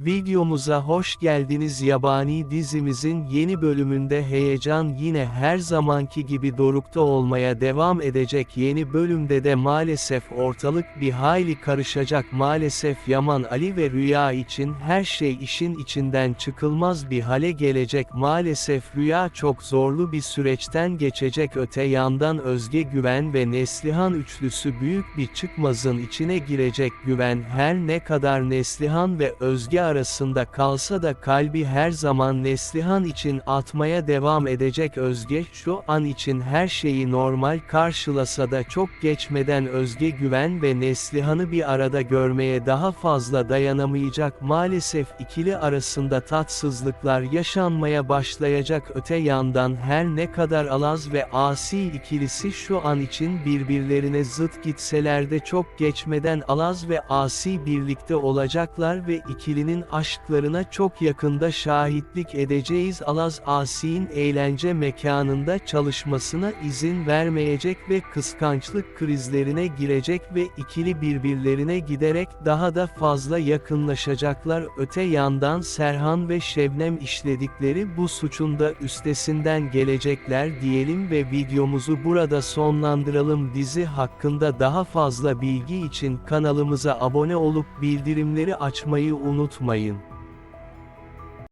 Videomuza hoş geldiniz. Yabani dizimizin yeni bölümünde heyecan yine her zamanki gibi dorukta olmaya devam edecek. Yeni bölümde de maalesef ortalık bir hayli karışacak. Maalesef Yaman Ali ve Rüya için her şey işin içinden çıkılmaz bir hale gelecek. Maalesef Rüya çok zorlu bir süreçten geçecek. Öte yandan Özge Güven ve Neslihan üçlüsü büyük bir çıkmazın içine girecek. Güven her ne kadar Neslihan ve Özge arasında kalsa da kalbi her zaman Neslihan için atmaya devam edecek Özge şu an için her şeyi normal karşılasa da çok geçmeden Özge Güven ve Neslihan'ı bir arada görmeye daha fazla dayanamayacak maalesef ikili arasında tatsızlıklar yaşanmaya başlayacak. Öte yandan her ne kadar Alaz ve Asi ikilisi şu an için birbirlerine zıt gitseler de çok geçmeden Alaz ve Asi birlikte olacaklar ve ikilinin aşklarına çok yakında şahitlik edeceğiz. Alaz Asi'nin eğlence mekanında çalışmasına izin vermeyecek ve kıskançlık krizlerine girecek ve ikili birbirlerine giderek daha da fazla yakınlaşacaklar. Öte yandan Serhan ve Şebnem işledikleri bu suçun da üstesinden gelecekler diyelim ve videomuzu burada sonlandıralım. Dizi hakkında daha fazla bilgi için kanalımıza abone olup bildirimleri açmayı unutmayın yapmayın.